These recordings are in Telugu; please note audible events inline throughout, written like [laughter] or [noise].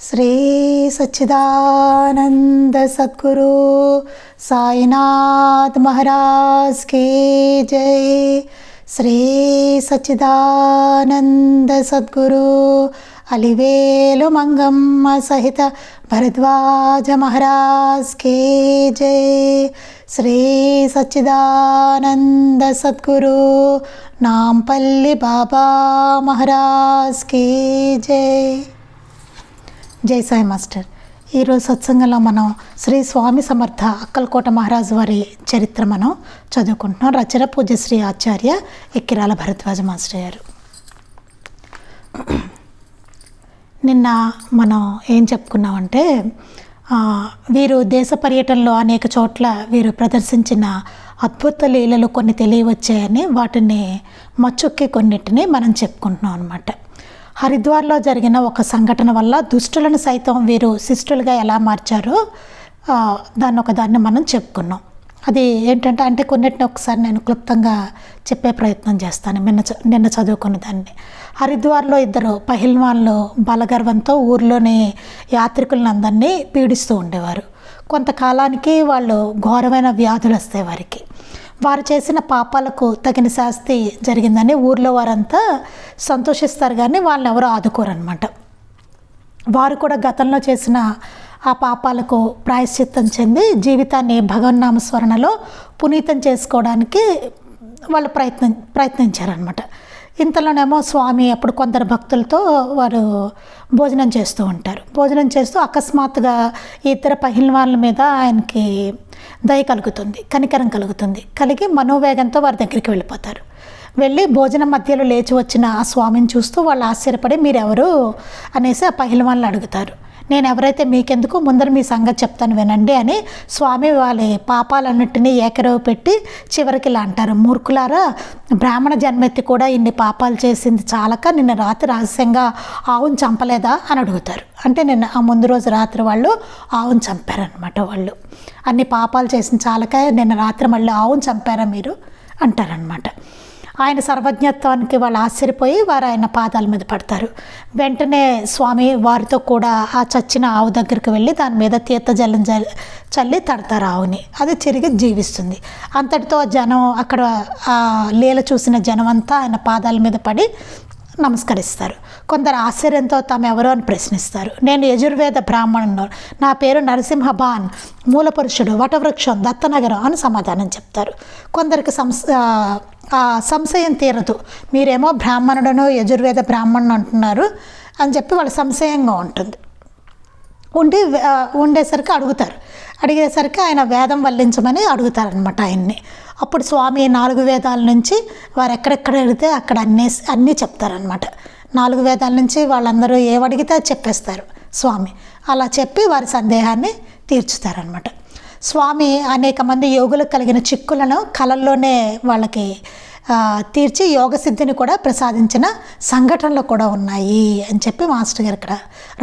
శ్రీ సచ్చిదానంద సద్గురు సాయినాథ్ మహారాజ్ కి జై శ్రీ సచ్చిదానంద సద్గురు అలివేలు మంగమ్మ సహిత భరద్వాజ మహారాజ్ కి జై శ్రీ సచ్చిదానంద సద్గురు నాంపల్లి బాబా మహారాజ్ కి జై జై సాయి మాస్టర్. ఈరోజు సత్సంగంలో మనం శ్రీ స్వామి సమర్థ అక్కలకోట మహారాజు వారి చరిత్ర మనం చదువుకుంటున్నాం. రచన పూజశ్రీ ఆచార్య ఎక్కిరాల భరద్వాజ మాస్టర్ గారు. నిన్న మనం ఏం చెప్పుకున్నామంటే వీరు దేశ పర్యటనలో అనేక చోట్ల వీరు ప్రదర్శించిన అద్భుత లీలలు కొన్ని తెలియవచ్చాయని వాటిని మచ్చుక్కి కొన్నిటిని మనం చెప్పుకుంటున్నాం అనమాట హరిద్వార్లో జరిగిన ఒక సంఘటన వల్ల దుష్టులను సైతం వీరు శిష్టులుగా ఎలా మార్చారో దాన్ని ఒక దాన్ని మనం చెప్పుకున్నాం. అది ఏంటంటే అంటే కొన్నిటిని ఒకసారి నేను క్లుప్తంగా చెప్పే ప్రయత్నం చేస్తాను నిన్న చ- నిన్న చదువుకున్న దాన్ని. హరిద్వార్లో ఇద్దరు పహిల్వాన్లు బలగర్వంతో ఊర్లోని యాత్రికులను అందరినీ పీడిస్తూ ఉండేవారు. కొంతకాలానికి వాళ్ళు ఘోరమైన వ్యాధులు వస్తాయి వారికి. వారు చేసిన పాపాలకు తగిన శాస్తి జరిగిందని ఊర్లో వారంతా సంతోషిస్తారు కానీ వాళ్ళని ఎవరో ఆదుకోరనమాట వారు కూడా గతంలో చేసిన ఆ పాపాలకు ప్రాయశ్చిత్తం చెంది జీవితాన్ని భగవన్నామస్మరణలో పునీతం చేసుకోవడానికి వాళ్ళు ప్రయత్నం ప్రయత్నించారనమాట ఇంతలోనేమో స్వామి అప్పుడు కొందరు భక్తులతో వారు భోజనం చేస్తూ ఉంటారు. భోజనం చేస్తూ అకస్మాత్తుగా ఇతర ఇద్దరు పహిల్వాన్ల మీద ఆయనకి దయ కలుగుతుంది కనికరం కలుగుతుంది. కలిగి మనోవేగంతో వారి దగ్గరికి వెళ్ళిపోతారు. వెళ్ళి భోజనం మధ్యలో లేచి వచ్చిన ఆ స్వామిని చూస్తూ వాళ్ళు ఆశ్చర్యపడి మీరెవరు? అనేసి ఆ పహిల్వాన్లు అడుగుతారు. నేను ఎవరైతే మీకెందుకు ముందర మీ సంగతి చెప్తాను వినండి అని స్వామి వాళ్ళ పాపాలన్నింటినీ ఏకరవు పెట్టి చివరికి ఇలా అంటారు. మూర్ఖులారా బ్రాహ్మణ జన్మెత్తి కూడా ఇన్ని పాపాలు చేసింది చాలక నిన్న రాత్రి రహస్యంగా ఆవును చంపలేదా అని అడుగుతారు. అంటే నిన్న ఆ ముందు రోజు రాత్రి వాళ్ళు ఆవును చంపారనమాట వాళ్ళు. అన్ని పాపాలు చేసిన చాలక నిన్న రాత్రి మళ్ళీ ఆవును చంపారా మీరు? అంటారనమాట ఆయన సర్వజ్ఞత్వానికి వాళ్ళు ఆశ్చర్యపోయి వారు ఆయన పాదాల మీద పడతారు. వెంటనే స్వామి వారితో కూడా ఆ చచ్చిన ఆవు దగ్గరికి వెళ్ళి దాని మీద తీర్థజలం జల్ చల్లి తడతారు ఆవుని. అది తిరిగి జీవిస్తుంది. అంతటితో జనం అక్కడ ఆ లీల చూసిన జనం అంతా ఆయన పాదాల మీద పడి నమస్కరిస్తారు. కొందరు ఆశ్చర్యంతో తాము ఎవరో అని ప్రశ్నిస్తారు. నేను యజుర్వేద బ్రాహ్మణుడు నా పేరు నరసింహ నరసింహబాన్ మూలపురుషుడు వటవృక్షం దత్తనగరం అని సమాధానం చెప్తారు. కొందరికి సంస్ సంశయం తీరదు. మీరేమో బ్రాహ్మణుడను యజుర్వేద బ్రాహ్మణుడు అంటున్నారు అని చెప్పి వాళ్ళ సంశయంగా ఉంటుంది. ఉండి ఉండేసరికి అడుగుతారు. అడిగేసరికి ఆయన వేదం వల్లించమని అడుగుతారనమాట ఆయన్ని. అప్పుడు స్వామి నాలుగు వేదాల నుంచి వారు ఎక్కడెక్కడ అడిగితే అక్కడ అన్నీ అన్నీ చెప్తారనమాట నాలుగు వేదాల నుంచి వాళ్ళందరూ ఏవడిగితే అది చెప్పేస్తారు స్వామి. అలా చెప్పి వారి సందేహాన్ని తీర్చుతారనమాట స్వామి అనేక మంది యోగులకు కలిగిన చిక్కులను కళల్లోనే వాళ్ళకి తీర్చి యోగ సిద్ధిని కూడా ప్రసాదించిన సంఘటనలు కూడా ఉన్నాయి అని చెప్పి మాస్టర్ గారు ఇక్కడ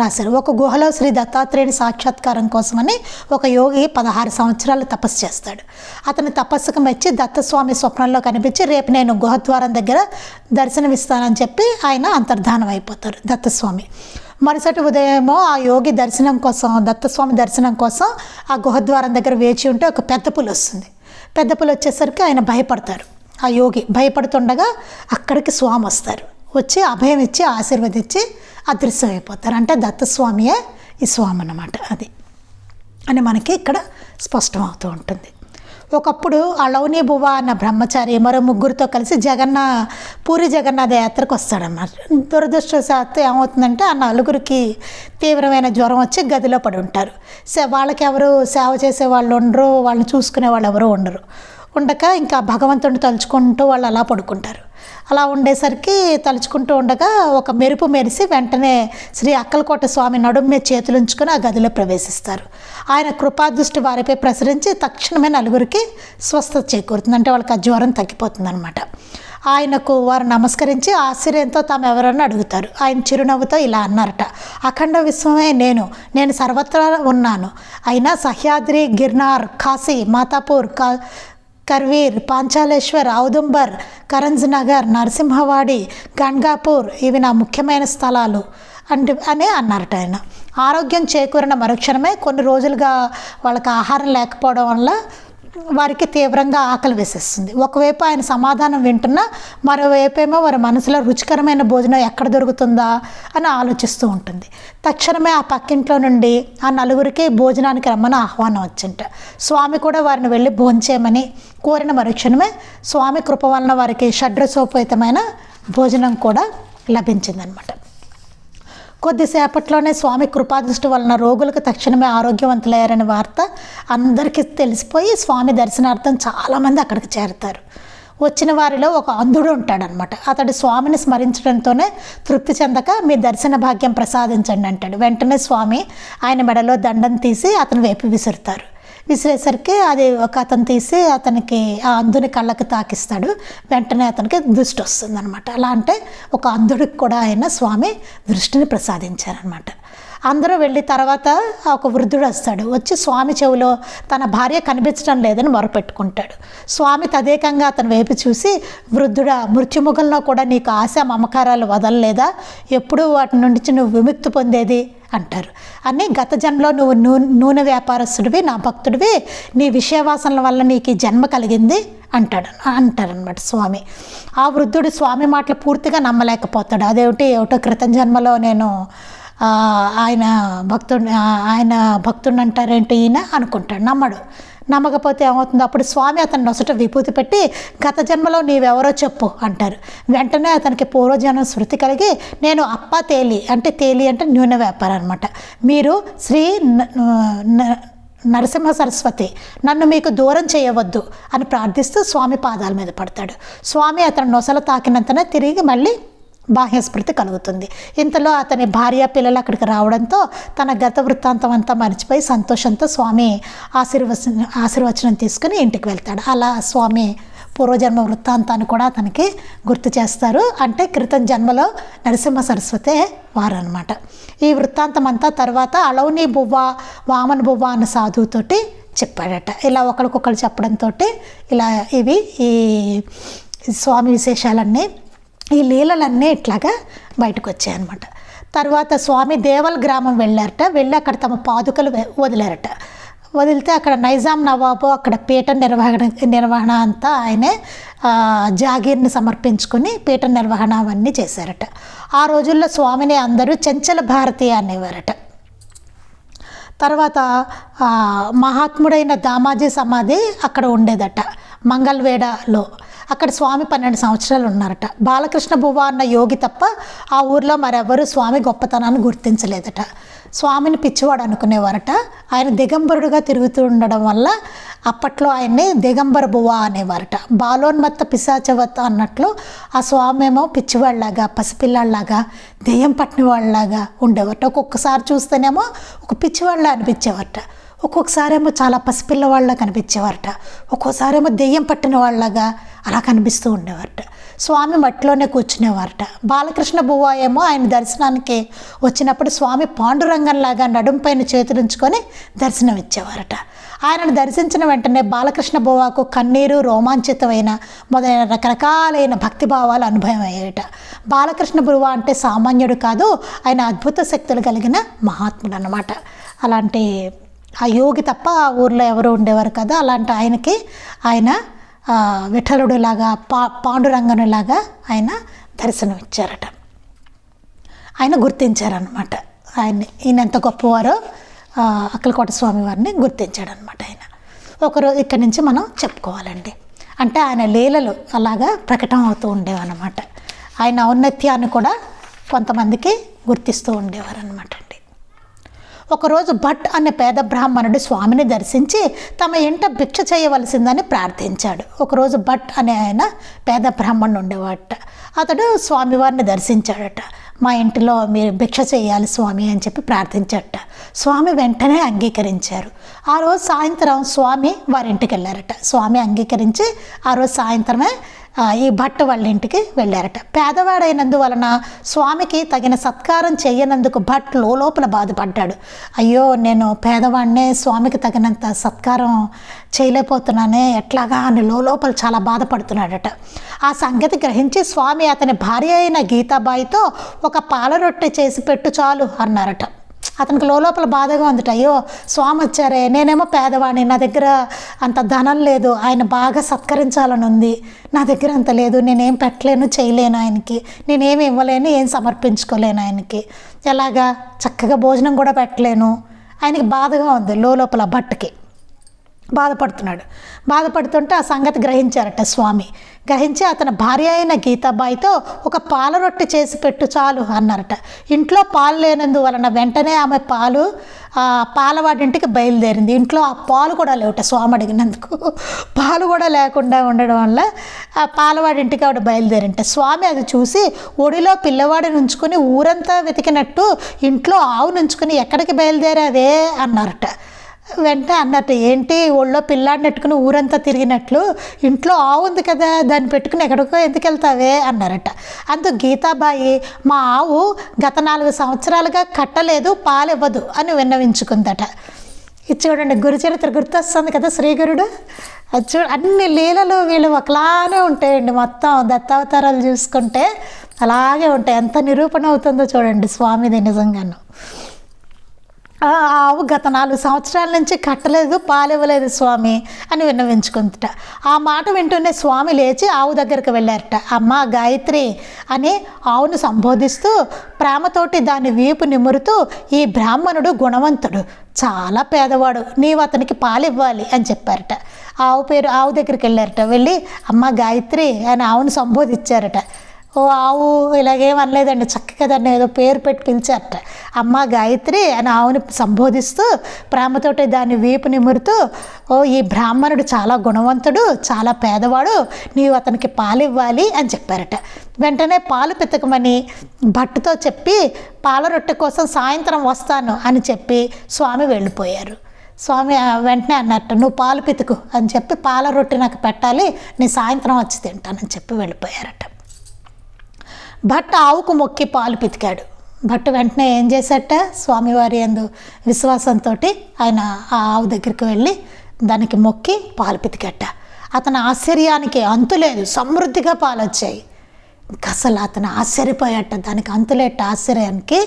రాశారు. ఒక గుహలో శ్రీ దత్తాత్రేయుని సాక్షాత్కారం కోసమని ఒక యోగి పదహారు సంవత్సరాలు తపస్సు చేస్తాడు. అతని తపస్సుకు మెచ్చి దత్తస్వామి స్వప్నంలో కనిపించి రేపు నేను గుహద్వారం దగ్గర దర్శనమిస్తానని చెప్పి ఆయన అంతర్ధానం అయిపోతారు దత్తస్వామి. మరుసటి ఉదయమో ఆ యోగి దర్శనం కోసం దత్తస్వామి దర్శనం కోసం ఆ గుహద్వారం దగ్గర వేచి ఉంటే ఒక పెద్ద పులి వస్తుంది. పెద్ద పులి వచ్చేసరికి ఆయన భయపడతారు. ఆ యోగి భయపడుతుండగా అక్కడికి స్వామి వస్తారు. వచ్చి అభయం ఇచ్చి ఆశీర్వదించి అదృశ్యమైపోతారు అంటే దత్తస్వామియే ఈ స్వామి అన్నమాట అది. అని మనకి ఇక్కడ స్పష్టమవుతూ ఉంటుంది. ఒకప్పుడు అలౌని బువ్వ అన్న బ్రహ్మచారి మరో ముగ్గురితో కలిసి జగన్న పూరి జగన్నాథ యాత్రకు వస్తాడన్నమాట. దురదృష్టవశాత్తు ఏమవుతుందంటే ఆ నలుగురికి తీవ్రమైన జ్వరం వచ్చి గదిలో పడి ఉంటారు. వాళ్ళకి ఎవరు సేవ చేసే వాళ్ళు ఉండరు వాళ్ళని చూసుకునే వాళ్ళు ఎవరు ఉండరు. ఉండక ఇంకా భగవంతుడిని తలుచుకుంటూ వాళ్ళు అలా పడుకుంటారు. అలా ఉండేసరికి తలుచుకుంటూ ఉండగా ఒక మెరుపు మెరిసి వెంటనే శ్రీ అక్కలకోట స్వామి నడుము మీద చేతులు ఉంచుకొని ఆ గదిలో ప్రవేశిస్తారు. ఆయన కృపాదృష్టి వారిపై ప్రసరించి తక్షణమే నలుగురికి స్వస్థత చేకూరుతుంది. అంటే వాళ్ళకి ఆ జ్వరం తగ్గిపోతుంది ఆయనకు వారు నమస్కరించి ఆశ్చర్యంతో తాము ఎవరన్నా అడుగుతారు. ఆయన చిరునవ్వుతో ఇలా అన్నారట అఖండ విశ్వమే నేను నేను సర్వత్రా ఉన్నాను. అయినా సహ్యాద్రి గిర్నార్ కాశీ మాతాపూర్ కా కర్వీర్ పాంచాలేశ్వర్ ఔదుంబర్ కరంజ్ నగర్ నరసింహవాడి గంగాపూర్ ఇవి నా ముఖ్యమైన స్థలాలు అంటే అనే అన్నారట ఆయన. ఆరోగ్యం చేకూరిన మరుక్షణమే కొన్ని రోజులుగా వాళ్ళకి ఆహారం లేకపోవడం వల్ల వారికి తీవ్రంగా ఆకలి వేసేస్తుంది. ఒకవైపు ఆయన సమాధానం వింటున్నా మరోవైపు ఏమో వారి మనసులో రుచికరమైన భోజనం ఎక్కడ దొరుకుతుందా అని ఆలోచిస్తూ ఉంటుంది. తక్షణమే ఆ పక్కింట్లో నుండి ఆ నలుగురికి భోజనానికి రమ్మని ఆహ్వానం వచ్చింట. స్వామి కూడా వారిని వెళ్ళి భోంచేయమని కోరిన మరుక్షణమే స్వామి కృప వలన వారికి షడ్రసోపేతమైన భోజనం కూడా లభించిందనమాట. కొద్దిసేపట్లోనే స్వామి కృపాదృష్టి వలన రోగులకు తక్షణమే ఆరోగ్యవంతులయ్యారనే వార్త అందరికీ తెలిసిపోయి స్వామి దర్శనార్థం చాలామంది అక్కడికి చేరతారు. వచ్చిన వారిలో ఒక అంధుడు ఉంటాడనమాట అతడు స్వామిని స్మరించడంతోనే తృప్తి చెందక మీ దర్శన భాగ్యం ప్రసాదించండి అంటాడు. వెంటనే స్వామి ఆయన మెడలో దండం తీసి అతను వేపి విసురుతారు. విసిరేసరికి అది ఒక అతను తీసి అతనికి ఆ అంధుని కళ్ళకి తాకిస్తాడు. వెంటనే అతనికి దృష్టి వస్తుంది అనమాట అలా అంటే ఒక అంధుడికి కూడా ఆయన స్వామి దృష్టిని ప్రసాదించారనమాట అందరూ వెళ్ళి తర్వాత ఒక వృద్ధుడు వస్తాడు. వచ్చి స్వామి చెవిలో తన భార్య కనిపించడం లేదని మొరపెట్టుకుంటాడు. స్వామి తదేకంగా అతను వైపు చూసి వృద్ధుడా మృత్యుముఖంలో కూడా నీకు ఆశ మమకారాలు వదలలేదా? ఎప్పుడూ వాటి నుంచి నువ్వు విముక్తి పొందేది? అంటారు. అని గత జన్మలో నువ్వు నూనె వ్యాపారస్తుడివి నా భక్తుడివి. నీ విషయవాసనల వల్ల నీకు ఈ జన్మ కలిగింది? అంటాడు. అంటారనమాట స్వామి. ఆ వృద్ధుడు స్వామి మాటలు పూర్తిగా నమ్మలేకపోతాడు. అదేమిటి? ఏమిటో క్రితం జన్మలో నేను ఆయన భక్తుడు ఆయన భక్తుడు అంటారేంటి ఈయన అనుకుంటాడు నమ్మడు. నమ్మకపోతే ఏమవుతుందో? అప్పుడు స్వామి అతను నొసట విభూతి పెట్టి గత జన్మలో నీవెవరో చెప్పు అంటారు. వెంటనే అతనికి పూర్వజన్మ స్మృతి కలిగి నేను అప్ప తేలి అంటే తేలి అంటే నూనె వ్యాపారం అనమాట మీరు శ్రీ న- నరసింహ సరస్వతి నన్ను మీకు దూరం చేయవద్దు అని ప్రార్థిస్తూ స్వామి పాదాల మీద పడతాడు. స్వామి అతను నొసలు తాకినంతనే తిరిగి మళ్ళీ బాహ్యస్మృతి కలుగుతుంది. ఇంతలో అతని భార్య పిల్లలు అక్కడికి రావడంతో తన గత వృత్తాంతం అంతా మర్చిపోయి సంతోషంతో స్వామి ఆశీర్వచన ఆశీర్వచనం తీసుకుని ఇంటికి వెళ్తాడు. అలా స్వామి పూర్వజన్మ వృత్తాంతాన్ని కూడా అతనికి గుర్తు చేస్తారు. అంటే క్రితం జన్మలో నరసింహ సరస్వతే వారనమాట ఈ వృత్తాంతం అంతా తర్వాత అలౌని బువ్వ వామన్ బువ్వ అన్న సాధువుతోటి చెప్పాడట. ఇలా ఒకరికొకరు చెప్పడంతో ఇలా ఇవి ఈ స్వామి విశేషాలన్నీ ఈ లీలలన్నీ ఇట్లాగా బయటకు వచ్చాయన్నమాట తర్వాత స్వామి దేవల్ గ్రామం వెళ్ళారట వెళ్ళి అక్కడ తమ పాదుకలు వదిలారట. వదిలితే అక్కడ నైజాం నవాబు అక్కడ పీఠ నిర్వహణ నిర్వహణ అంతా ఆయనే జాగీర్ని సమర్పించుకొని పీఠ నిర్వహణ అవన్నీ చేశారట. ఆ రోజుల్లో స్వామిని అందరూ చెంచల భారతి అనేవారట. తర్వాత మహాత్ముడైన దామాజీ సమాధి అక్కడ ఉండేదట. మంగళవేడలో. అక్కడ స్వామి పన్నెండు సంవత్సరాలు ఉన్నారట. బాలకృష్ణ బువ్వ అన్న యోగి తప్ప ఆ ఊర్లో మరెవరు స్వామి గొప్పతనాన్ని గుర్తించలేదట. స్వామిని పిచ్చివాడు అనుకునేవారట. ఆయన దిగంబరుడుగా తిరుగుతూ ఉండడం వల్ల అప్పట్లో ఆయన్ని దిగంబర బువ్వ అనేవారట. బాలోన్మత్త పిశాచవత్త అన్నట్లు ఆ స్వామి ఏమో పిచ్చివాళ్ళలాగా పసిపిల్లాళ్ళలాగా దెయ్యం పట్టిన వాళ్ళలాగా ఉండేవారట. ఒక్కొక్కసారి చూస్తేనేమో ఒక పిచ్చివాళ్ళ అనిపించేవారట. ఒక్కొక్కసారేమో చాలా పసిపిల్లవాళ్ళ కనిపించేవారట. ఒక్కోసారేమో దెయ్యం పట్టిన వాళ్ళగా అలా కనిపిస్తూ ఉండేవారట. స్వామి మట్టిలోనే కూర్చునేవారట. బాలకృష్ణ బువ్వ ఏమో ఆయన దర్శనానికి వచ్చినప్పుడు స్వామి పాండురంగంలాగా నడుంపైన చేతులుంచుకొని దర్శనం ఇచ్చేవారట ఆయనను దర్శించిన వెంటనే బాలకృష్ణ బువ్వకు కన్నీరు రోమాంచితమైన మొదలైన రకరకాలైన భక్తిభావాలు అనుభవం అయ్యాయట బాలకృష్ణ బువ్వ అంటే సామాన్యుడు కాదు ఆయన అద్భుత శక్తులు కలిగిన మహాత్ముడు అన్నమాట అలాంటి ఆ యోగి తప్ప ఆ ఊర్లో ఎవరు ఉండేవారు కదా అలాంటి ఆయనకి ఆయన విఠలుడులాగా పా పాండురంగనులాగా ఆయన దర్శనం ఇచ్చారట ఆయన గుర్తించారనమాట ఆయన్ని ఈయన ఎంత గొప్పవారో అక్కలకోట స్వామి వారిని గుర్తించాడనమాట ఆయన. ఒకరోజు ఇక్కడి నుంచి మనం చెప్పుకోవాలండి. అంటే ఆయన లీలలు అలాగా ప్రకటన అవుతూ ఉండేవన్నమాట. ఆయన ఔన్నత్యాన్ని కూడా కొంతమందికి గుర్తిస్తూ ఉండేవారు అనమాట అండి ఒకరోజు భట్ అనే పేద బ్రాహ్మణుడు స్వామిని దర్శించి తమ ఇంట భిక్ష చేయవలసిందని ప్రార్థించాడు. ఒకరోజు భట్ అనే ఆయన పేద బ్రాహ్మణుడు ఉండేవాడట అతడు స్వామివారిని దర్శించాడట. మా ఇంటిలో మీరు భిక్ష చేయాలి స్వామి అని చెప్పి ప్రార్థించట. స్వామి వెంటనే అంగీకరించారు. ఆ రోజు సాయంత్రం స్వామి వారి ఇంటికి వెళ్ళారట. స్వామి అంగీకరించి ఆ రోజు సాయంత్రమే ఈ భట్ వాళ్ళ ఇంటికి వెళ్ళారట. పేదవాడైనందువలన స్వామికి తగిన సత్కారం చేయనందుకు భట్ లోపల బాధపడ్డాడు. అయ్యో నేను పేదవాడినే స్వామికి తగినంత సత్కారం చేయలేకపోతున్నానే ఎట్లాగా అని లోపల చాలా బాధపడుతున్నాడట. ఆ సంగతి గ్రహించి స్వామి అతని భార్య అయిన గీతాబాయితో ఒక పాల రొట్టె చేసి పెట్టు చాలు అన్నారట. అతనికి లోపల బాధగా ఉందిట అయ్యో స్వామి వచ్చారే నేనేమో పేదవాణి నా దగ్గర అంత ధనం లేదు ఆయన బాగా సత్కరించాలని ఉంది నా దగ్గర అంత లేదు నేనేం పెట్టలేను చేయలేను ఆయనకి నేనేమి ఇవ్వలేను ఏం సమర్పించుకోలేను ఆయనకి ఎలాగా చక్కగా భోజనం కూడా పెట్టలేను ఆయనకి బాధగా ఉంది లోపల బట్టకి బాధపడుతున్నాడు. బాధపడుతుంటే ఆ సంగతి గ్రహించారట స్వామి. గ్రహించి అతని భార్య అయిన గీతాబాయితో ఒక పాల రొట్టె చేసి పెట్టు చాలు అన్నారట. ఇంట్లో పాలు లేనందువలన వెంటనే ఆమె పాలు ఆ పాలవాడింటికి బయలుదేరింది. ఇంట్లో ఆ పాలు కూడా లేవట స్వామి అడిగినందుకు. పాలు కూడా లేకుండా ఉండడం వల్ల ఆ పాలవాడింటికి ఆవిడ బయలుదేరింట. స్వామి అది చూసి ఒడిలో పిల్లవాడిని ఉంచుకొని ఊరంతా వెతికినట్టు ఇంట్లో ఆవు నుంచుకొని ఎక్కడికి బయలుదేరావే అన్నారట. వెంటనే అన్నట్టు ఏంటి ఒళ్ళో పిల్లాడిని పెట్టుకుని ఊరంతా తిరిగినట్లు? ఇంట్లో ఆవు ఉంది కదా దాన్ని పెట్టుకుని ఎక్కడికో ఎందుకు వెళ్తావే? అన్నారట. అందుకు గీతాబాయి మా ఆవు గత నాలుగు సంవత్సరాలుగా కట్టలేదు పాలివ్వదు అని విన్నవించుకుందట. ఇది చూడండి గురుచరిత్ర గుర్తొస్తుంది కదా శ్రీగురుడు? అది చూ అన్ని లీలలు వీళ్ళు ఒకలానే ఉంటాయండి మొత్తం దత్తావతారాలు చూసుకుంటే. అలాగే ఉంటాయి. ఎంత నిరూపణ అవుతుందో చూడండి స్వామిది నిజంగాను. ఆవు గత నాలుగు సంవత్సరాల నుంచి కట్టలేదు పాలివ్వలేదు స్వామి అని విన్నవించుకుందిట. ఆ మాట వింటూనే స్వామి లేచి ఆవు దగ్గరికి వెళ్ళారట. అమ్మ గాయత్రి అని ఆవును సంబోధిస్తూ ప్రేమతోటి దాని వీపు నిమురుతూ ఈ బ్రాహ్మణుడు గుణవంతుడు చాలా పేదవాడు నీవు అతనికి పాలివ్వాలి అని చెప్పారట. ఆవు పేరు ఆవు దగ్గరికి వెళ్ళారట. వెళ్ళి అమ్మ గాయత్రి అని ఆవును సంబోధించారట. ఓ ఆవు ఇలాగేం అనలేదండి. చక్కగా దాన్ని ఏదో పేరు పెట్టి పిలిచారట. అమ్మ గాయత్రి అని ఆవుని సంబోధిస్తూ ప్రేమతోటి దాన్ని వీపు నిమురుతూ ఓ ఈ బ్రాహ్మణుడు చాలా గుణవంతుడు చాలా పేదవాడు నీవు అతనికి పాలు ఇవ్వాలి అని చెప్పారట. వెంటనే పాలు పితకమని భట్టుతో చెప్పి పాల రొట్టె కోసం సాయంత్రం వస్తాను అని చెప్పి స్వామి వెళ్ళిపోయారు. స్వామి వెంటనే అన్నట్టు నువ్వు పాలు పితుకు అని చెప్పి పాల రొట్టె నాకు పెట్టాలి నేను సాయంత్రం వచ్చి తింటానని చెప్పి వెళ్ళిపోయారట. భట్ ఆవుకు మొక్కి పాలు పితికాడు. భట్ వెంటనే ఏం చేశాట స్వామివారి అందు విశ్వాసంతో ఆయన ఆ ఆవు దగ్గరికి వెళ్ళి దానికి మొక్కి పాలు పితికట్ట అతని ఆశ్చర్యానికి అంతులేదు సమృద్ధిగా పాలు వచ్చాయి ఇంకా అసలు అతను ఆశ్చర్యపోయాట. దానికి అంతులేట ఆశ్చర్యానికి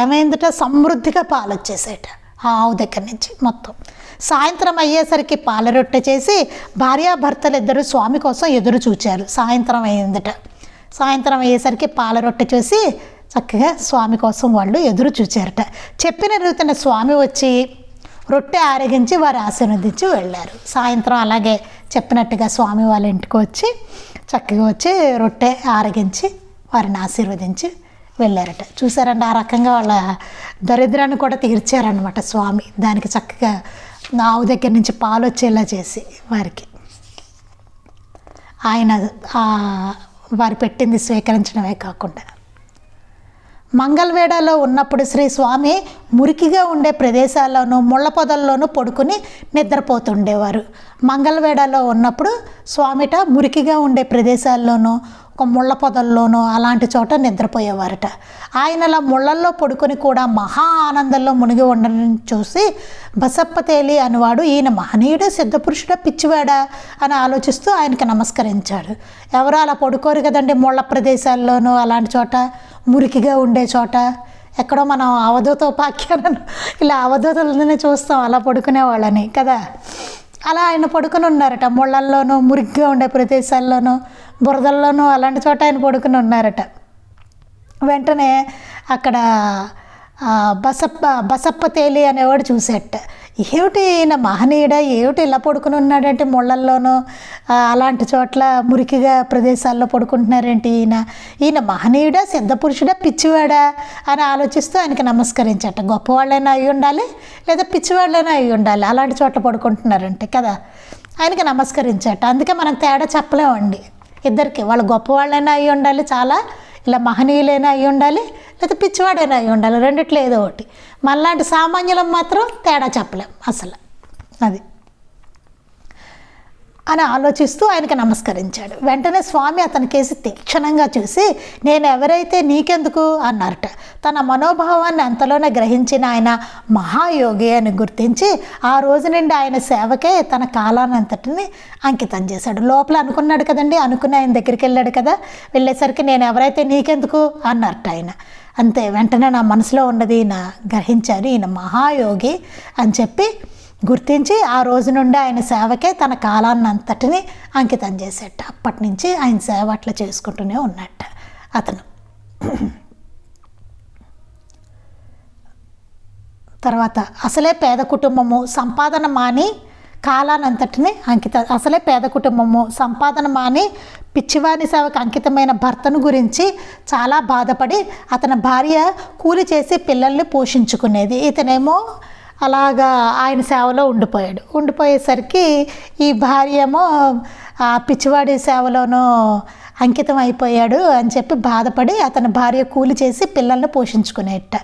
ఏమైందట? సమృద్ధిగా పాలు వచ్చేసేట ఆ ఆవు దగ్గర నుంచి మొత్తం. సాయంత్రం అయ్యేసరికి పాల రొట్టె చేసి భార్యాభర్తలు ఇద్దరు స్వామి కోసం ఎదురు చూచారు సాయంత్రం అయ్యిందట. సాయంత్రం అయ్యేసరికి పాల రొట్టె చూసి చక్కగా స్వామి కోసం వాళ్ళు ఎదురు చూచారట. చెప్పిన రీతిన స్వామి వచ్చి రొట్టె ఆరగించి వారు ఆశీర్వదించి వెళ్ళారు. సాయంత్రం అలాగే చెప్పినట్టుగా స్వామి వాళ్ళ ఇంటికి వచ్చి చక్కగా వచ్చి రొట్టె ఆరగించి వారిని ఆశీర్వదించి వెళ్ళారట. చూసారండి ఆ రకంగా వాళ్ళ దరిద్రాన్ని కూడా తీర్చారనమాట స్వామి. దానికి చక్కగా ఆవు దగ్గర నుంచి పాలు వచ్చేలా చేసి వారికి. ఆయన వారు పెట్టింది స్వీకరించడమే కాకుండా. మంగళవేడలో ఉన్నప్పుడు శ్రీ స్వామి మురికిగా ఉండే ప్రదేశాల్లోనూ ముళ్ళ పొదల్లోనూ పడుకుని నిద్రపోతుండేవారు. మంగళవేడలో ఉన్నప్పుడు స్వామిట మురికిగా ఉండే ప్రదేశాల్లోనూ ఒక ముళ్ళ పొదల్లోనూ అలాంటి చోట నిద్రపోయేవారట. ఆయన అలా ముళ్ళల్లో పడుకొని కూడా మహా ఆనందంలో మునిగి ఉండడం చూసి బసప్ప తేలి అనేవాడు ఈయన మహనీయుడు సిద్ధపురుషుడా పిచ్చివాడా? అని ఆలోచిస్తూ ఆయనకి నమస్కరించాడు. ఎవరు అలా పడుకోరు కదండి ముళ్ళ ప్రదేశాల్లోనూ అలాంటి చోట మురికిగా ఉండే చోట. ఎక్కడో మనం అవధూతోపాఖ్యానం ఇలా అవధూతలనే చూస్తాం అలా పడుకునే వాళ్ళని కదా? అలా ఆయన పడుకుని ఉన్నారట ముళ్ళల్లోనూ మురిగ్గా ఉండే ప్రదేశాల్లోనూ బురదల్లోనూ అలాంటి చోట ఆయన పడుకుని ఉన్నారట వెంటనే అక్కడ బసప్ప బసప్ప తేలి అనేవాడు చూసేట. ఏమిటి ఈయన మహనీయుడా? ఏమిటి ఇలా పడుకుని ఉన్నాడంటే ముళ్ళల్లోనూ అలాంటి చోట్ల మురికిగా ప్రదేశాల్లో పడుకుంటున్నారేంటి ఈయన? ఈయన మహనీయుడా? సిద్ధపురుషుడా? పిచ్చివాడా? అని ఆలోచిస్తూ ఆయనకి నమస్కరించట. గొప్పవాళ్ళైనా అయి ఉండాలి లేదా పిచ్చివాళ్ళైనా అయి ఉండాలి అలాంటి చోట్ల పడుకుంటున్నారంటే కదా. ఆయనకి నమస్కరించట. అందుకే మనం తేడా చెప్పలేమండి. ఇద్దరికి వాళ్ళు గొప్పవాళ్ళైనా అయి ఉండాలి చాలా ఇలా మహనీయులైనా అయి ఉండాలి లేదా పిచ్చివాడైనా అయి ఉండాలి. రెండిట్లో ఏదో ఒకటి. మనలాంటి సామాన్యులం మాత్రం తేడా చెప్పలేం అసలు. అది. అని ఆలోచిస్తూ ఆయనకి నమస్కరించాడు. వెంటనే స్వామి అతని కేసి తీక్షణంగా చూసి నేను ఎవరైతే నీకెందుకు? అన్నారట. తన మనోభావాన్ని అంతలోనే గ్రహించిన ఆయన మహాయోగి అని గుర్తించి ఆ రోజు నుండి ఆయన సేవకే తన కాలానంతటిని అంకితం చేశాడు. లోపల అనుకున్నాడు కదండి అనుకుని ఆయన దగ్గరికి వెళ్ళాడు కదా వెళ్ళేసరికి నేను ఎవరైతే నీకెందుకు? అన్నారట ఆయన. అంతే వెంటనే నా మనసులో ఉన్నది ఈయన గ్రహించారు ఈయన మహాయోగి అని చెప్పి గుర్తించి ఆ రోజు నుండి ఆయన సేవకే తన కాలాన్ని అంతటిని అంకితం చేసేట. అప్పటి నుంచి ఆయన సేవ అట్లా చేసుకుంటూనే ఉన్నట్ట అతను. తర్వాత అసలే పేద కుటుంబము సంపాదన మాని కాలానంతటిని అంకిత అసలే పేద కుటుంబము సంపాదన మాని పిచ్చివాని సేవకు అంకితమైన భర్తను గురించి చాలా బాధపడి అతని భార్య కూలి చేసి పిల్లల్ని పోషించుకునేది. ఇతనేమో అలాగా ఆయన సేవలో ఉండిపోయాడు. ఉండిపోయేసరికి ఈ భార్య ఏమో ఆ పిచ్చివాడి సేవలోనూ అంకితం అయిపోయాడు అని చెప్పి బాధపడి అతని భార్య కూలి చేసి పిల్లల్ని పోషించుకునేట.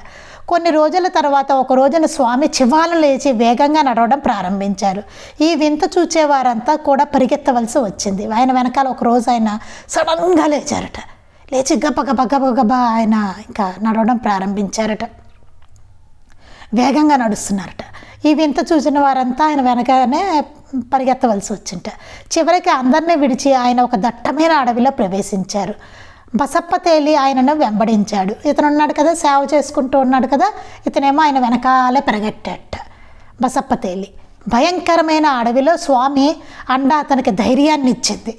కొన్ని రోజుల తర్వాత ఒక రోజున స్వామి చివాలు లేచి వేగంగా నడవడం ప్రారంభించారు. ఈ వింత చూచేవారంతా కూడా పరిగెత్తవలసి వచ్చింది. ఆయన వెనకాల ఒక రోజు ఆయన సడన్గా లేచారట. లేచి గబ గబ గబ గబ ఆయన ఇంకా నడవడం ప్రారంభించారట. వేగంగా నడుస్తున్నారట. ఈ వింత చూసిన వారంతా ఆయన వెనకనే పరిగెత్తవలసి వచ్చింట. చివరికి అందరినీ విడిచి ఆయన ఒక దట్టమైన అడవిలో ప్రవేశించారు. బసప్ప తేలి ఆయనను వెంబడించాడు. ఇతను ఉన్నాడు కదా సేవ చేసుకుంటూ ఉన్నాడు కదా ఇతనేమో ఆయన వెనకాలే పరిగెట్టాట. బసప్ప తేలి భయంకరమైన అడవిలో స్వామి అండ అతనికి ధైర్యాన్ని ఇచ్చింది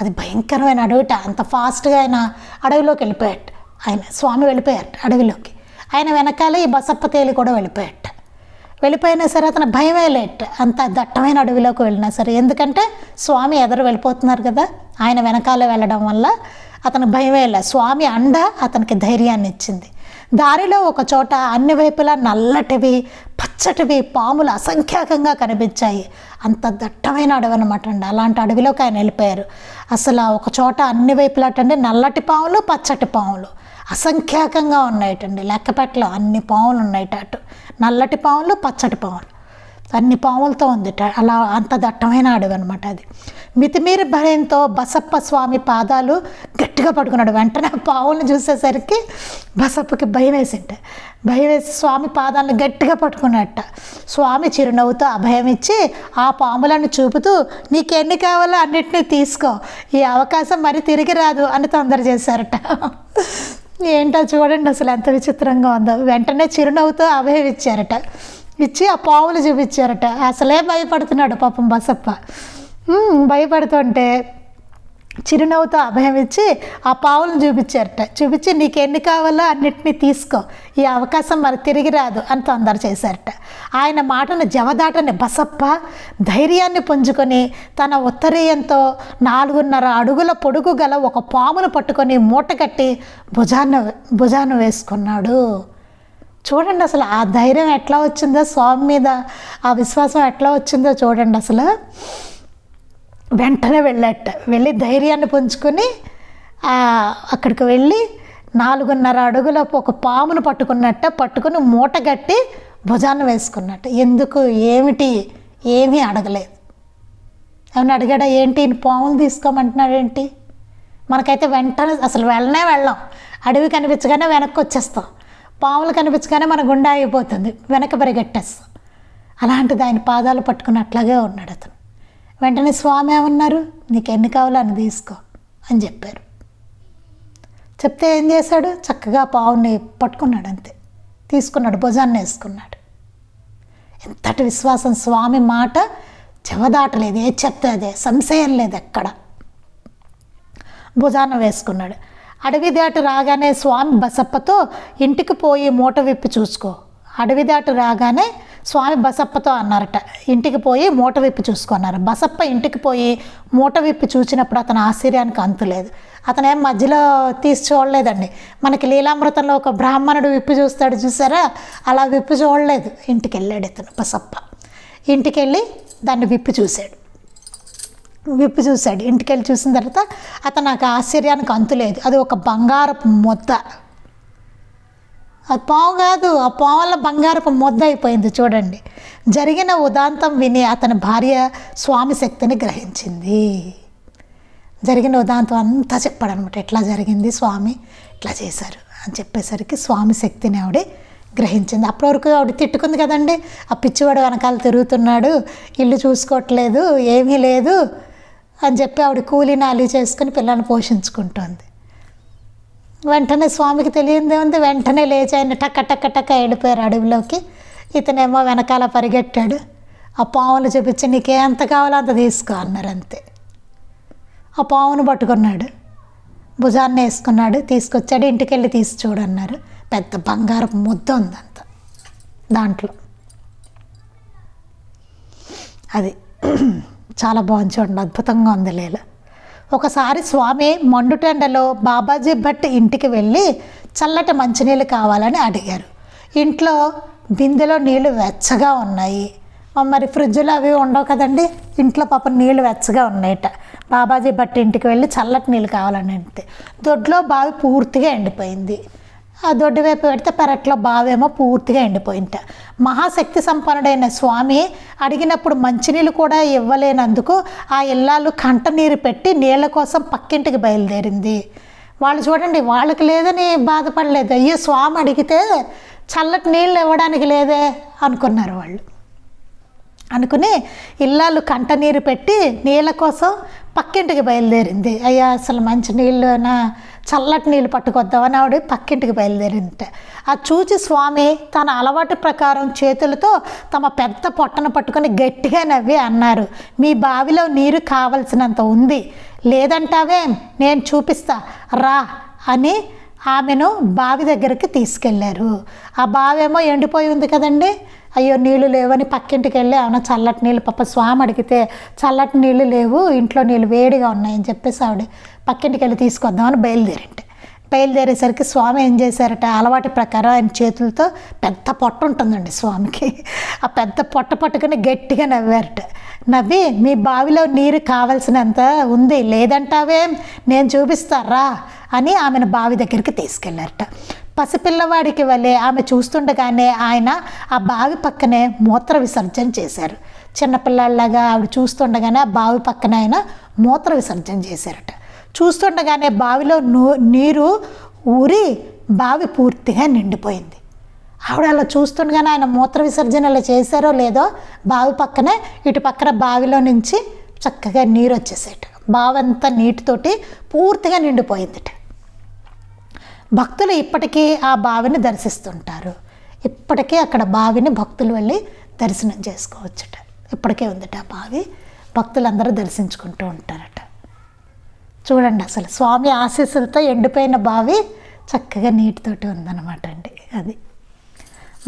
అది భయంకరమైన అడవిట అంత ఫాస్ట్గా ఆయన అడవిలోకి వెళ్ళిపోయాట. ఆయన స్వామి వెళ్ళిపోయారు అడవిలోకి. ఆయన వెనకాల ఈ బసప్ప తేలి కూడా వెళ్ళిపోయాట. వెళ్ళిపోయినా సరే అతను భయమే లేట్. అంత దట్టమైన అడవిలోకి వెళ్ళినా సరే. ఎందుకంటే స్వామి ఎదురు వెళ్ళిపోతున్నారు కదా ఆయన వెనకాల వెళ్ళడం వల్ల అతను భయమే లే. స్వామి అండ అతనికి ధైర్యాన్ని ఇచ్చింది. దారిలో ఒక చోట అన్ని వైపులా నల్లటివి పచ్చటివి పాములు అసంఖ్యాకంగా కనిపించాయి. అంత దట్టమైన అడవి అనమాట అండి. అలాంటి అడవిలోకి ఆయన వెళ్ళిపోయారు. అసలు ఒక చోట అన్ని వైపులాటండి నల్లటి పాములు పచ్చటి పాములు. అసంఖ్యాకంగా ఉన్నాయటండి. లెక్కపెట్టలో అన్ని పాములు ఉన్నాయట అటు. నల్లటి పాములు పచ్చటి పాములు. అన్ని పాములతో ఉంది అలా అంత దట్టమైన అడవి అనమాట అది. మితిమీరి భయంతో బసప్ప స్వామి పాదాలు గట్టిగా పడుకున్నాడు. వెంటనే పావులను చూసేసరికి బసప్పకి భయం వేసిండే భయం వేసి స్వామి పాదాలను గట్టిగా పట్టుకున్నట్ట. స్వామి చిరునవ్వుతో అభయం ఇచ్చి ఆ పాములను చూపుతూ నీకెన్ని కావాలో అన్నిటినీ తీసుకో. ఈ అవకాశం మరి తిరిగి రాదు అని తొందర చేశారట. ఏంటో చూడండి అసలు ఎంత విచిత్రంగా ఉందో. వెంటనే చిరునవ్వుతో అభయం ఇచ్చారట ఇచ్చి ఆ పావులు చూపించారట. అసలే భయపడుతున్నాడు పాపం బసప్ప. భయపడుతుంటే చిరునవ్వుతో అభయం ఇచ్చి ఆ పావులను చూపించారట. చూపించి నీకు ఎన్ని కావాలో అన్నిటినీ తీసుకో. ఈ అవకాశం మరి తిరిగి రాదు అని తొందర చేశారట. ఆయన మాటను జవదాటని బసప్ప ధైర్యాన్ని పుంజుకొని తన ఉత్తరీయంతో నాలుగున్నర అడుగుల పొడుగు గల ఒక పామును పట్టుకొని మూట కట్టి భుజాన్ని భుజాన్ని వేసుకున్నాడు. చూడండి అసలు ఆ ధైర్యం ఎట్లా వచ్చిందో స్వామి మీద ఆ విశ్వాసం ఎట్లా వచ్చిందో చూడండి అసలు. వెంటనే వెళ్ళట. వెళ్ళి ధైర్యాన్ని పుంజుకొని అక్కడికి వెళ్ళి నాలుగున్నర అడుగుల ఒక పామును పట్టుకున్నట్ట పట్టుకుని మూట కట్టి భుజాన్ని వేసుకున్నట్టు. ఎందుకు? ఏమిటి? ఏమీ అడగలేదు. ఏమన్నా అడిగాడా? ఏంటి? పాములు తీసుకోమంటున్నాడు ఏంటి? మనకైతే వెంటనే అసలు వెళ్ళనే వెళ్ళాం. అడవి కనిపించగానే వెనక్కి వచ్చేస్తాం. పాములు కనిపించగానే మన గుండె అయిపోతుంది వెనక పరిగెట్టేస్తాం. అలాంటిది ఆయన పాదాలు పట్టుకున్నట్లాగే ఉన్నాడు అతను. వెంటనే స్వామి ఏమన్నారు? నీకు ఎన్ని కావాలో అని తీసుకో అని చెప్పారు. చెప్తే ఏం చేశాడు? చక్కగా పావుని పట్టుకున్నాడు అంతే. తీసుకున్నాడు భుజాన్ని వేసుకున్నాడు. ఎంతటి విశ్వాసం స్వామి మాట! చెవదాటలేదు ఏ చెప్తే అదే. సంశయం లేదు ఎక్కడ. భుజాన వేసుకున్నాడు. అడవి దాటి రాగానే స్వామి బసప్పతో ఇంటికి పోయి మూట విప్పి చూసుకో. అడవి దాటు రాగానే స్వామి బసప్పతో అన్నారట ఇంటికి పోయి మూట విప్పి చూసుకున్నారు. బసప్ప ఇంటికి పోయి మూట విప్పి చూసినప్పుడు అతని ఆశ్చర్యానికి అంతులేదు అతను ఏం మధ్యలో తీసి చూడలేదండి. మనకి లీలామృతంలో ఒక బ్రాహ్మణుడు విప్పి చూస్తాడు చూసారా? అలా విప్పి చూడలేదు. ఇంటికి వెళ్ళాడు ఇతను బసప్ప. ఇంటికి వెళ్ళి దాన్ని విప్పి చూశాడు. విప్పి చూశాడు. ఇంటికి వెళ్ళి చూసిన తర్వాత అతను నాకు ఆశ్చర్యానికి అంతులేదు అది ఒక బంగారపు ముద్ద. అది పావు కాదు ఆ పావుల బంగారపు ముద్ద అయిపోయింది చూడండి. జరిగిన ఉదాంతం విని అతని భార్య స్వామి శక్తిని గ్రహించింది. జరిగిన ఉదాంతం అంతా చెప్పాడు అనమాట ఎట్లా జరిగింది స్వామి ఇట్లా చేశారు అని చెప్పేసరికి స్వామి శక్తిని ఆవిడ గ్రహించింది. అప్పటి వరకు ఆవిడ తిట్టుకుంది కదండి ఆ పిచ్చివాడు వెనకాల తిరుగుతున్నాడు ఇల్లు చూసుకోవట్లేదు ఏమీ లేదు అని చెప్పి ఆవిడ కూలీ నాలి చేసుకుని పిల్లల్ని పోషించుకుంటుంది. వెంటనే స్వామికి తెలియందే ఉంది. వెంటనే లేచి ఆయన టక్క టక్క టక్క వెళ్ళిపోయారు అడవిలోకి. ఇతనేమో వెనకాల పరిగెట్టాడు. ఆ పావులు చూపించి నీకే ఎంత కావాలో అంత తీసుకో అన్నారు అంతే. ఆ పావును పట్టుకున్నాడు. భుజాన్ని వేసుకున్నాడు. తీసుకొచ్చాడు. ఇంటికి వెళ్ళి తీసి చూడన్నారు. పెద్ద బంగారం ముద్ద ఉందంత దాంట్లో. అది [clears throat] చాలా బాగుంది చూడండి. అద్భుతంగా ఉంది లీల. ఒకసారి స్వామి మండుటెండలో బాబాజీ భట్ ఇంటికి వెళ్ళి చల్లటి మంచినీళ్ళు కావాలని అడిగారు. ఇంట్లో బిందెలో నీళ్ళు వెచ్చగా ఉన్నాయి. మరి ఫ్రిడ్జ్లో అవి ఉండవు కదండి? ఇంట్లో పాప నీళ్ళు వెచ్చగా ఉన్నాయట. బాబాజీ భట్ ఇంటికి వెళ్ళి చల్లటి నీళ్ళు కావాలని అంటే. దొడ్లో బావి పూర్తిగా ఎండిపోయింది. ఆ దొడ్డి వైపు పెడితే పెరట్లో బావేమో పూర్తిగా ఎండిపోయింట. మహాశక్తి సంపన్నుడైన స్వామి అడిగినప్పుడు మంచినీళ్ళు కూడా ఇవ్వలేనందుకు ఆ ఇల్లాలు కంట నీరు పెట్టి నీళ్ళ కోసం పక్కింటికి బయలుదేరింది. వాళ్ళు చూడండి వాళ్ళకి లేదని బాధపడలేదు. అయ్యో స్వామి అడిగితే చల్లటి నీళ్ళు ఇవ్వడానికి లేదే అనుకున్నారు వాళ్ళు. అనుకుని ఇల్లాలు కంట నీరు పెట్టి నీళ్ళ కోసం పక్కింటికి బయలుదేరింది. అయ్యా అసలు మంచి నీళ్ళునా? చల్లటి నీళ్ళు పట్టుకొద్దామని ఆవిడ పక్కింటికి బయలుదేరింది. అది చూచి స్వామి తన అలవాటు ప్రకారం చేతులతో తమ పెద్ద పొట్టను పట్టుకొని గట్టిగా నవ్వి అన్నారు. మీ బావిలో నీరు కావలసినంత ఉంది. లేదంటావేం నేను చూపిస్తా. రా అని ఆమెను బావి దగ్గరికి తీసుకెళ్ళారు. ఆ బావి ఏమో ఎండిపోయి ఉంది కదండి. అయ్యో నీళ్ళు లేవని పక్కింటికి వెళ్ళి అవునా చల్లటి నీళ్ళు పాప స్వామి అడిగితే చల్లటి నీళ్ళు లేవు ఇంట్లో నీళ్ళు వేడిగా ఉన్నాయని చెప్పేసి ఆవిడ పక్కింటికి వెళ్ళి తీసుకొద్దామని బయలుదేరింటే బయలుదేరేసరికి స్వామి ఏం చేశారట అలవాటు ప్రకారం ఆయన చేతులతో పెద్ద పొట్ట ఉంటుందండి స్వామికి. ఆ పెద్ద పొట్ట పట్టుకుని గట్టిగా నవ్వారట. నవ్వి మీ బావిలో నీరు కావలసినంత ఉంది లేదంటావే? నేను చూపిస్తారా? అని ఆమెను బావి దగ్గరికి తీసుకెళ్ళారట. పసిపిల్లవాడికి వలె ఆమె చూస్తుండగానే ఆయన ఆ బావి పక్కనే మూత్ర విసర్జన చేశారు. చిన్నపిల్లలాగా ఆవిడ చూస్తుండగానే ఆ బావి పక్కన ఆయన మూత్ర విసర్జన చేశారట. చూస్తుండగానే బావిలో నూ నీరు ఊరి బావి పూర్తిగా నిండిపోయింది. ఆవిడ అలా చూస్తుండగానే ఆయన మూత్ర విసర్జన అలా చేశారో లేదో బావి పక్కనే ఇటు పక్కన బావిలో నుంచి చక్కగా నీరు వచ్చేసేట. బావి అంతా నీటితోటి పూర్తిగా నిండిపోయిందిట. భక్తులు ఇప్పటికీ ఆ బావిని దర్శిస్తుంటారు. ఇప్పటికే అక్కడ బావిని భక్తులు వెళ్ళి దర్శనం చేసుకోవచ్చుట. ఇప్పటికే ఉందట ఆ బావి. భక్తులందరూ దర్శించుకుంటూ ఉంటారట. చూడండి అసలు స్వామి ఆశీస్సులతో ఎండిపోయిన బావి చక్కగా నీటితోటి ఉందన్నమాట అండి అది.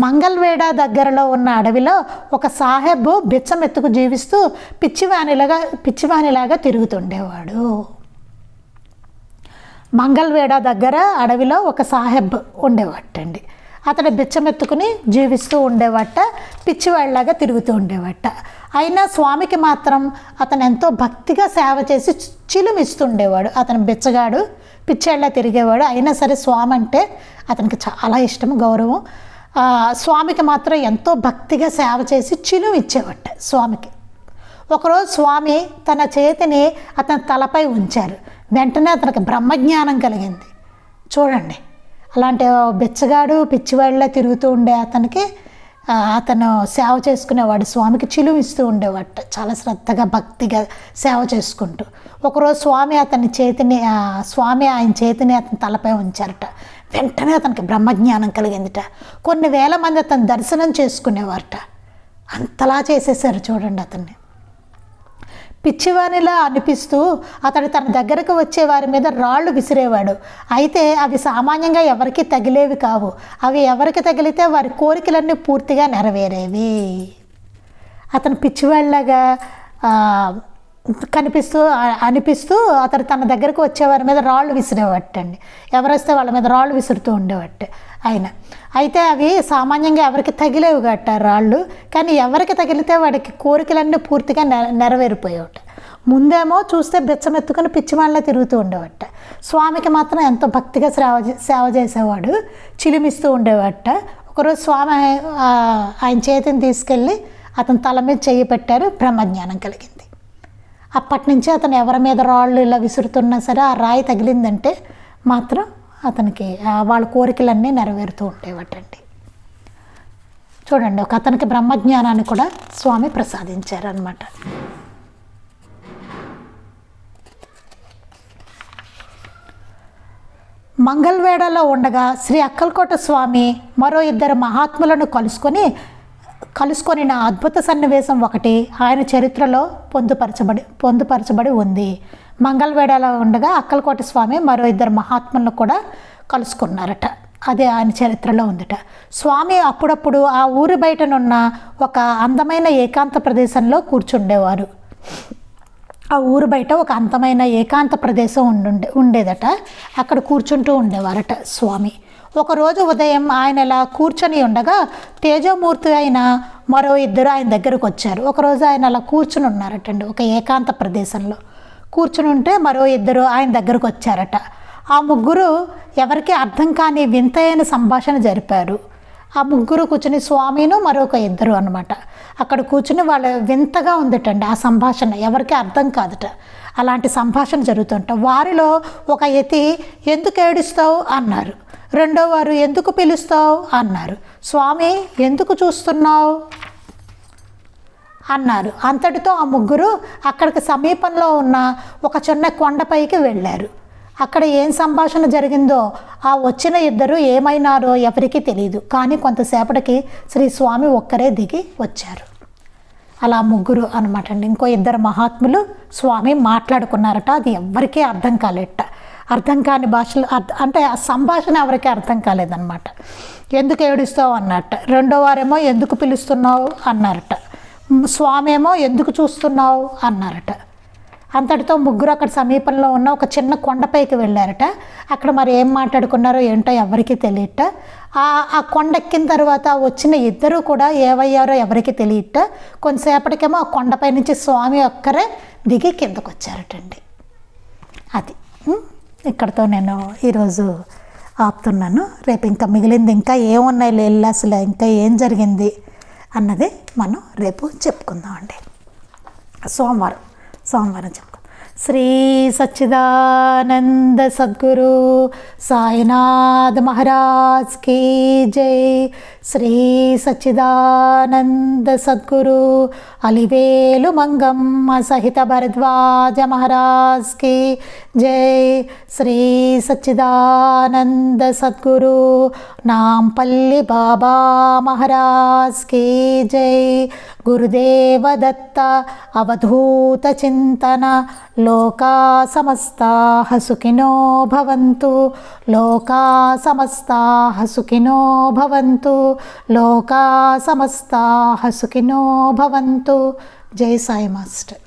మంగళవేడ దగ్గరలో ఉన్న అడవిలో ఒక సాహెబ్ బిచ్చమెత్తుకు జీవిస్తూ పిచ్చివానిలాగా పిచ్చివానిలాగా తిరుగుతుండేవాడు. మంగళవేడ దగ్గర అడవిలో ఒక సాహెబ్ ఉండేవాటండి. అతడు బిచ్చమెత్తుకుని జీవిస్తూ ఉండేవాట పిచ్చివాళ్ళలాగా తిరుగుతూ ఉండేవాట. అయినా స్వామికి మాత్రం అతను ఎంతో భక్తిగా సేవ చేసి చిలుమిస్తుండేవాడు. అతను బిచ్చగాడు పిచ్చేళ్ళ తిరిగేవాడు. అయినా సరే స్వామి అంటే అతనికి చాలా ఇష్టం గౌరవం. స్వామికి మాత్రం ఎంతో భక్తిగా సేవ చేసి చిలుమిచ్చేవాట స్వామికి. ఒకరోజు స్వామి తన చేతిని అతని తలపై ఉంచారు. వెంటనే అతనికి బ్రహ్మజ్ఞానం కలిగింది. చూడండి అలాంటి బిచ్చగాడు పిచ్చివాళ్ళ తిరుగుతూ ఉండే అతనికి అతను సేవ చేసుకునేవాడు స్వామికి చిలువ ఇస్తూ ఉండేవాట చాలా శ్రద్ధగా భక్తిగా సేవ చేసుకుంటూ. ఒకరోజు స్వామి అతని చేతిని స్వామి ఆయన చేతిని అతని తలపై ఉంచారట. వెంటనే అతనికి బ్రహ్మజ్ఞానం కలిగిందిట. కొన్ని వేల మంది అతను దర్శనం చేసుకునేవారట. అంతలా చేసేసారు చూడండి అతన్ని. పిచ్చివానిలా అనిపిస్తూ అతడు తన దగ్గరకు వచ్చే వారి మీద రాళ్ళు విసిరేవాడు. అయితే అవి సామాన్యంగా ఎవరికి తగిలేవి కావు. అవి ఎవరికి తగిలితే వారి కోరికలన్నీ పూర్తిగా నెరవేరేవి. అతను పిచ్చివాళ్ళగా కనిపిస్తూ అనిపిస్తూ అతడు తన దగ్గరకు వచ్చేవారి మీద రాళ్ళు విసిరేవట్టండి ఎవరొస్తే వాళ్ళ మీద రాళ్ళు విసురుతూ ఉండేవట్టే ఆయన. అయితే అవి సామాన్యంగా ఎవరికి తగిలేవి గట్ట రాళ్ళు కానీ ఎవరికి తగిలితే వాడికి కోరికలన్నీ పూర్తిగా నెర నెరవేరిపోయేవట. ముందేమో చూస్తే బిచ్చమెత్తుకుని పిచ్చివాళ్ళ తిరుగుతూ ఉండేవట. స్వామికి మాత్రం ఎంతో భక్తిగా సేవ చే- సేవ చేసేవాడు చిలిమిస్తూ ఉండేవట. ఒకరోజు స్వామి ఆయన చేతిని తీసుకెళ్ళి అతని తల మీద చెయ్యి పెట్టారు బ్రహ్మజ్ఞానం కలిగింది. అప్పటి నుంచి అతను ఎవరి మీద రాళ్ళు ఇలా విసురుతున్నా సరే ఆ రాయి తగిలిందంటే మాత్రం అతనికి వాళ్ళ కోరికలన్నీ నెరవేరుతూ ఉండేవటండి. చూడండి ఒక అతనికి బ్రహ్మజ్ఞానాన్ని కూడా స్వామి ప్రసాదించారనమాట మంగళవేడలో ఉండగా శ్రీ అక్కలకోట స్వామి మరో ఇద్దరు మహాత్ములను కలుసుకొని కలుసుకొని నా అద్భుత సన్నివేశం ఒకటి ఆయన చరిత్రలో పొందుపరచబడి పొందుపరచబడి ఉంది. మంగళవేడలో ఉండగా అక్కలకోట స్వామి మరో ఇద్దరు మహాత్ములను కూడా కలుసుకున్నారట. అదే ఆయన చరిత్రలో ఉందట. స్వామి అప్పుడప్పుడు ఆ ఊరి బయటనున్న ఒక అందమైన ఏకాంత ప్రదేశంలో కూర్చుండేవారు. ఆ ఊరు బయట ఒక అందమైన ఏకాంత ప్రదేశం ఉండుండే ఉండేదట. అక్కడ కూర్చుంటూ ఉండేవారట స్వామి. ఒకరోజు ఉదయం ఆయన ఇలా కూర్చొని ఉండగా తేజమూర్తి అయిన మరో ఇద్దరు ఆయన దగ్గరకు వచ్చారు. ఒకరోజు ఆయన అలా కూర్చుని ఉన్నారటండి ఒక ఏకాంత ప్రదేశంలో. కూర్చుని ఉంటే మరో ఇద్దరు ఆయన దగ్గరకు వచ్చారట. ఆ ముగ్గురు ఎవరికి అర్థం కాని వింతైన సంభాషణ జరిపారు. ఆ ముగ్గురు కూర్చుని స్వామిను మరొక ఇద్దరు అనమాట అక్కడ కూర్చుని వాళ్ళ వింతగా ఉందిటండి ఆ సంభాషణ. ఎవరికి అర్థం కాదట. అలాంటి సంభాషణ జరుగుతుంట. వారిలో ఒక యతి ఎందుకు ఏడుస్తావు? అన్నారు. రెండో వారు ఎందుకు పిలుస్తావు? అన్నారు. స్వామి ఎందుకు చూస్తున్నావు? అన్నారు. అంతటితో ఆ ముగ్గురు అక్కడికి సమీపంలో ఉన్న ఒక చిన్న కొండపైకి వెళ్ళారు. అక్కడ ఏం సంభాషణ జరిగిందో ఆ వచ్చిన ఇద్దరు ఏమైనారో ఎవరికీ తెలియదు కానీ కొంతసేపటికి శ్రీ స్వామి ఒక్కరే దిగి వచ్చారు. అలా ముగ్గురు అనమాట అండి. ఇంకో ఇద్దరు మహాత్ములు స్వామి మాట్లాడుకున్నారట. అది ఎవ్వరికీ అర్థం కాలేట అర్థం కాని భాషలు అంటే ఆ సంభాషణ ఎవరికీ అర్థం కాలేదన్నమాట. ఎందుకు ఏడుస్తావు అన్నట్ట. రెండో వారేమో ఎందుకు పిలుస్తున్నావు అన్నారట. స్వామేమో స్వామి ఏమో ఎందుకు చూస్తున్నావు అన్నారట. అంతటితో ముగ్గురు అక్కడ సమీపంలో ఉన్న ఒక చిన్న కొండపైకి వెళ్ళారట. అక్కడ మరి ఏం మాట్లాడుకున్నారో ఏంటో ఎవరికీ తెలియట. ఆ కొండెక్కిన తర్వాత వచ్చిన ఇద్దరు కూడా ఏవయ్యారో ఎవరికి తెలియట. కొంతసేపటికేమో ఆ కొండపై నుంచి స్వామి ఒక్కరే దిగి కిందకు వచ్చారటండి అది ఇక్కడతో నేను ఈరోజు ఆపుతున్నాను. రేపు ఇంకా మిగిలింది ఇంకా ఏమున్నాయి లేళ్ళు అసలు ఇంకా ఏం జరిగింది అన్నది మనం రేపు చెప్పుకుందామండి. సోమవారం. సోమవారం చెప్పుకుందాం శ్రీ సచ్చిదానంద సద్గురు సాయినాథ్ మహారాజ్ కీ జై. శ్రీ సచ్చిదానంద సద్గురు అలివేలు మంగమ్మ సహిత భరద్వాజ మహారాజ్ కీ జై శ్రీ సచ్చిదానంద సద్గురు. నాంపల్లి బాబా మహారాజ్ కీ జై. గురుదేవ దత్త అవధూత చింతన. లోకా సమస్తా సుఖినో భవంతు. లోకా సమస్తా సుఖినో భవంతు. లోకా సమస్తా సుఖినో భవంతు. జై సాయి మాస్టర్.